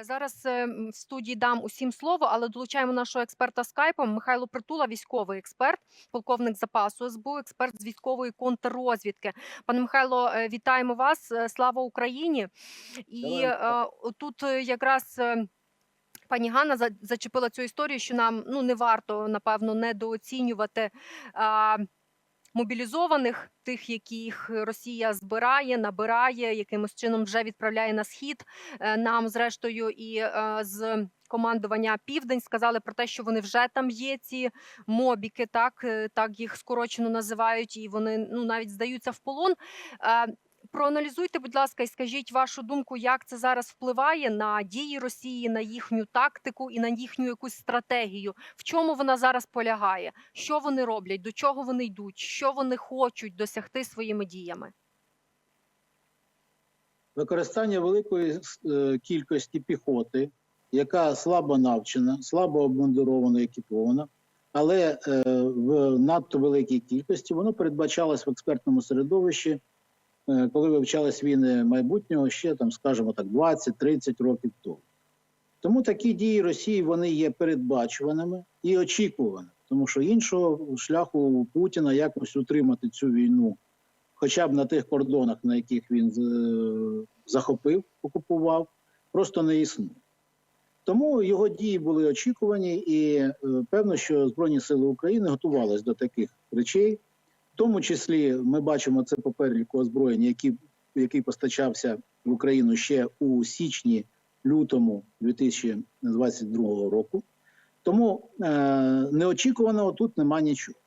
Е, Зараз е, в студії дам усім слово, але долучаємо нашого експерта скайпом Михайло Притула, військовий експерт, полковник запасу СБУ, експерт з військової контррозвідки. Пане Михайло, е, вітаємо вас. Слава Україні! І Героям е, тут якраз. Пані Ганна за- зачепила цю історію, що нам ну не варто напевно недооцінювати а, мобілізованих, тих, яких Росія збирає, набирає, якимось чином вже відправляє на схід. Е, Нам, зрештою, і е, з командування Південь сказали про те, що вони вже там є. Ці мобіки, так, е, так їх скорочено називають, і вони ну навіть здаються в полон. Проаналізуйте, будь ласка, і скажіть вашу думку, як це зараз впливає на дії Росії, на їхню тактику і на їхню якусь стратегію. В чому вона зараз полягає? Що вони роблять, до чого вони йдуть, що вони хочуть досягти своїми діями? використання великої е, кількості піхоти, яка слабо навчена, слабо обмундирована, екіпована, але е, в надто великій кількості воно передбачалось в експертному середовищі, коли вивчались війни майбутнього ще там, скажімо так, 20-30 років тому. Тому такі дії Росії вони є передбачуваними і очікуваними, тому що іншого шляху у Путіна якось утримати цю війну хоча б на тих кордонах, на яких він е, захопив, окупував, просто не існує. Тому його дії були очікувані, і е, певно, що Збройні Сили України готувалися до таких речей. В тому числі ми бачимо це по переліку озброєння, який, який постачався в Україну ще у січні лютому 2022 року. Тому е, неочікуваного тут нема нічого.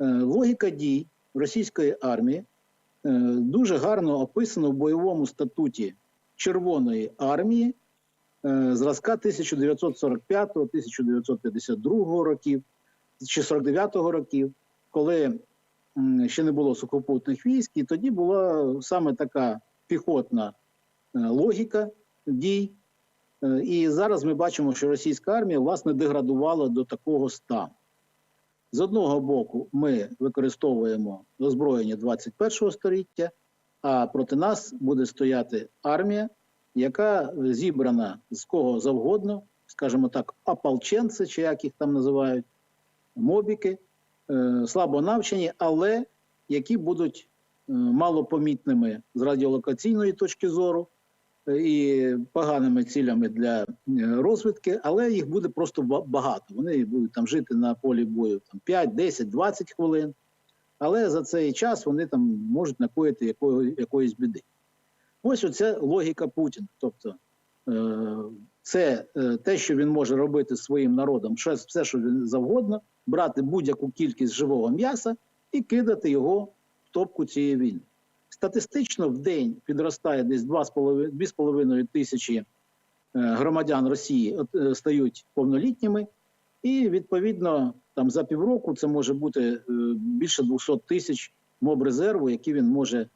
Е, логіка дій російської армії е, дуже гарно описано в бойовому статуті Червоної армії е, зразка 1945-1952 років чи 49-го років, коли ще не було сухопутних військ, і тоді була саме така піхотна е, логіка дій. Е, І зараз ми бачимо, що російська армія власне деградувала до такого стану. З одного боку, ми використовуємо озброєння 21-го століття, а проти нас буде стояти армія, яка зібрана з кого завгодно, скажімо так, ополченці, чи як їх там називають, мобіки, слабо навчені, але які будуть е, малопомітними з радіолокаційної точки зору е, і поганими цілями для е, розвідки, але їх буде просто багато. Вони будуть там жити на полі бою там, 5, 10, 20 хвилин, але за цей час вони там можуть накоїти якого, якоїсь біди. Ось оця логіка Путіна. Тобто е, це е, те, що він може робити своїм народом, все, що він завгодно, брати будь-яку кількість живого м'яса і кидати його в топку цієї війни. Статистично в день підростає десь 2,5 2,5 тисячі е, громадян Росії е, стають повнолітніми, і відповідно там за півроку це може бути е, більше 200 тисяч моб резерву, які він може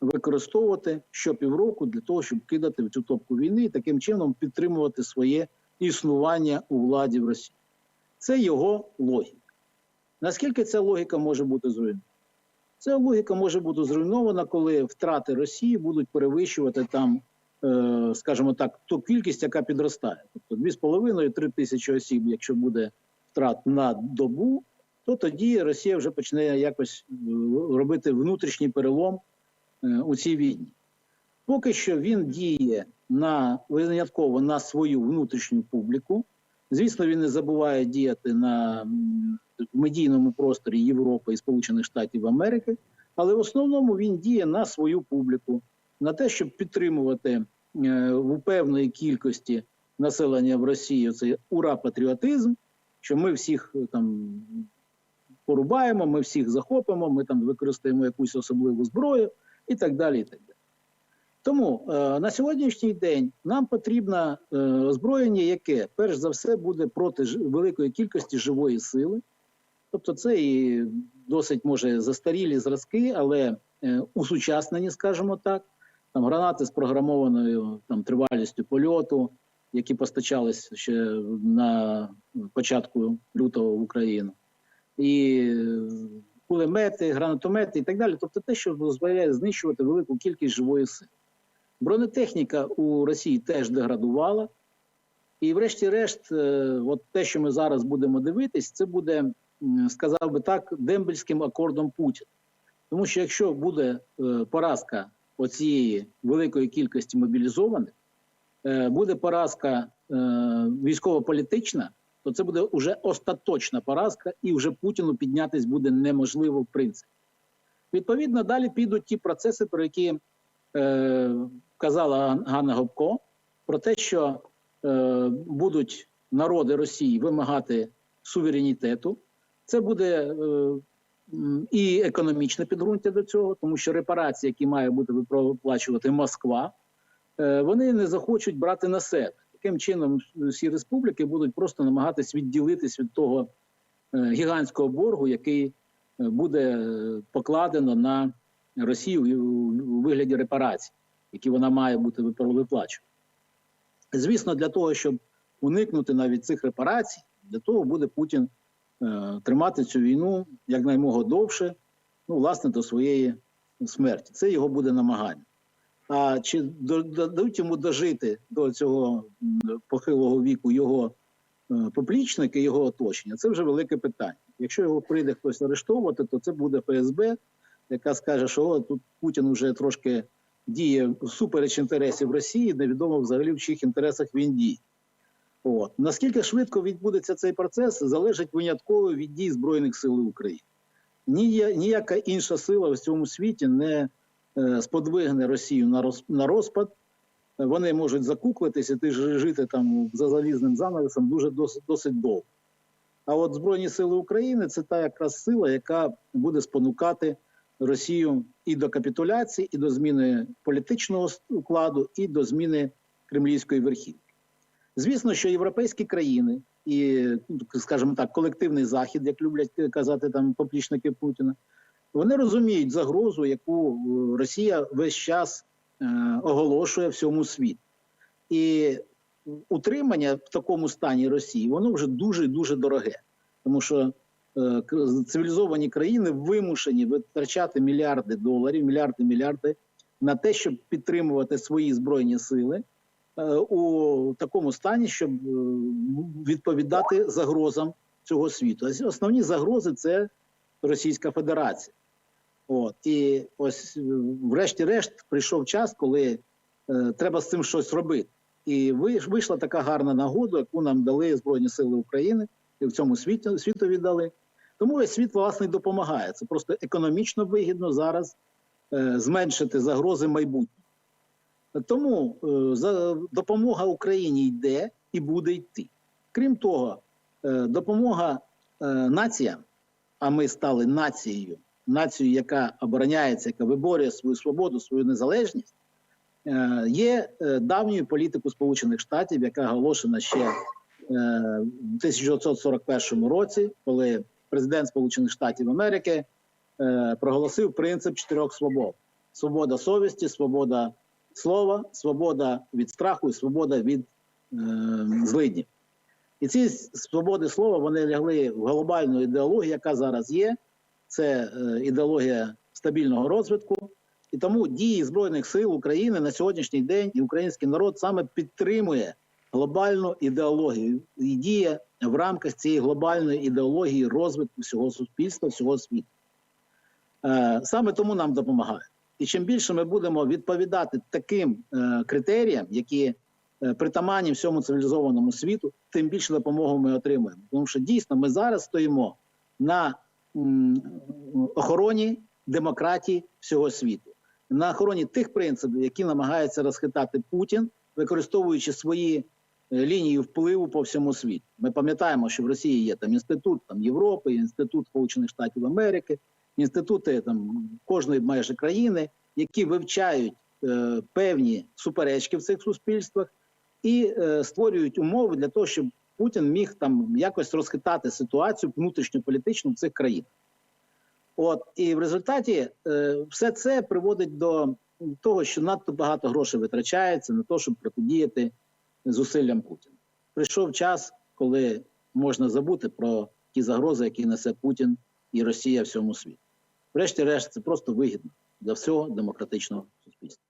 використовувати щопівроку для того, щоб кидати в цю топку війни і таким чином підтримувати своє існування у владі в Росії. Це його логіка. Наскільки ця логіка може бути зруйнована? Ця логіка може бути зруйнована, коли втрати Росії будуть перевищувати там, е, скажімо так, ту кількість, яка підростає. Тобто 2,5-3 тисячі осіб, якщо буде втрат на добу, то тоді Росія вже почне якось е, робити внутрішній перелом е, у цій війні. Поки що він діє на винятково на свою внутрішню публіку. Звісно, він не забуває діяти на м, медійному просторі Європи і Сполучених Штатів Америки, але в основному він діє на свою публіку, на те, щоб підтримувати е, в певної кількості населення в Росії цей ура-патріотизм, що ми всіх е, там порубаємо, ми всіх захопимо, ми там використаємо якусь особливу зброю і так далі. І так далі. Тому е, на сьогоднішній день нам потрібно озброєння, яке перш за все буде проти великої кількості живої сили. Тобто, це і досить може застарілі зразки, але е, усучаснені, скажімо так. Там гранати з програмованою там тривалістю польоту, які постачались ще на початку лютого в Україну, і е, кулемети, гранатомети і так далі. Тобто те, що дозволяє знищувати велику кількість живої сили. Бронетехніка у Росії теж деградувала. І, врешті-решт, е, от те, що ми зараз будемо дивитись, це буде, сказав би так, дембельським акордом Путіна. Тому що якщо буде е, поразка оцієї великої кількості мобілізованих, е, буде поразка е, військово-політична, то це буде вже остаточна поразка, і вже Путіну піднятись буде неможливо в принципі. Відповідно, далі підуть ті процеси, про які е, казала Ганна Гопко, про те, що е, будуть народи Росії вимагати суверенітету. Це буде е, і економічне підґрунтя до цього, тому що репарації, які має бути виплачувати Москва, е, вони не захочуть брати на себе. Таким чином, всі республіки будуть просто намагатись відділитись від того е, гігантського боргу, який буде покладено на Росію у- вигляді репарацій, які вона має бути випла- виплачувати. Звісно, для того, щоб уникнути навіть цих репарацій, для того буде Путін тримати цю війну якнаймога довше, ну, власне, до своєї смерті. Це його буде намагання. А чи дадуть йому дожити до цього похилого віку його е, поплічники, його оточення, це вже велике питання. Якщо його прийде хтось арештовувати, то це буде ФСБ, яка скаже, що о, тут Путін вже трошки діє всупереч інтересів Росії, невідомо взагалі в чиїх інтересах він діє. От. Наскільки швидко відбудеться цей процес, залежить винятково від дій Збройних сил України. Нія- Ніяка інша сила в цьому світі не е, сподвигне Росію на, роз, розпад. Вони можуть закуклитися, ти ж жити там за залізним занавесом дуже досить, досить довго. А от Збройні сили України це та якраз сила, яка буде спонукати Росію і до капітуляції, і до зміни політичного укладу, і до зміни кремлівської верхівки. Звісно, що європейські країни і, ну, скажімо так, колективний захід, як люблять казати там поплічники Путіна, вони розуміють загрозу, яку е, Росія весь час е, оголошує всьому світу. І утримання в такому стані Росії воно вже дуже дуже дороге, тому що е, цивілізовані країни вимушені витрачати мільярди доларів, мільярди мільярди на те, щоб підтримувати свої збройні сили у такому стані, щоб е, відповідати загрозам цього світу. Основні загрози це Російська Федерація. От і ось, е, врешті-решт, прийшов час, коли е, треба з цим щось робити. І ви- вийшла така гарна нагода, яку нам дали Збройні Сили України і в цьому світі світові дали. Тому весь світ власне допомагає. Це просто економічно вигідно зараз е, зменшити загрози майбутнього. Тому е, за допомога Україні йде і буде йти. Крім того, е, допомога е, націям, а ми стали нацією, нацією, яка обороняється, яка виборює свою свободу, свою незалежність, є давньою політикою Сполучених Штатів, яка оголошена ще в 1941 році, коли президент Сполучених Штатів Америки проголосив принцип чотирьох свобод: свобода совісті, свобода слова, свобода від страху і свобода від е, злиднів. І ці свободи слова вони лягли в глобальну ідеологію, яка зараз є. Це е, ідеологія стабільного розвитку. І тому дії Збройних сил України на сьогоднішній день і український народ саме підтримує глобальну ідеологію і діє в рамках цієї глобальної ідеології розвитку всього суспільства, всього світу. Е, Саме тому нам допомагають. І чим більше ми будемо відповідати таким е, критеріям, які е, притаманні всьому цивілізованому світу, тим більше допомоги ми отримуємо. Тому що дійсно ми зараз стоїмо на м, охороні демократії всього світу, на охороні тих принципів, які намагається розхитати Путін, використовуючи свої е, лінії впливу по всьому світу. Ми пам'ятаємо, що в Росії є там інститут там, Європи, інститут Сполучених Штатів Америки, інститути там кожної майже країни, які вивчають е, певні суперечки в цих суспільствах і е, створюють умови для того, щоб Путін міг там якось розхитати ситуацію внутрішньополітичну в цих країнах. От і в результаті е, все це приводить до того, що надто багато грошей витрачається на те, щоб протидіяти зусиллям Путіна. Прийшов час, коли можна забути про ті загрози, які несе Путін і Росія всьому світу. Врешті-решт, це просто вигідно для всього демократичного суспільства.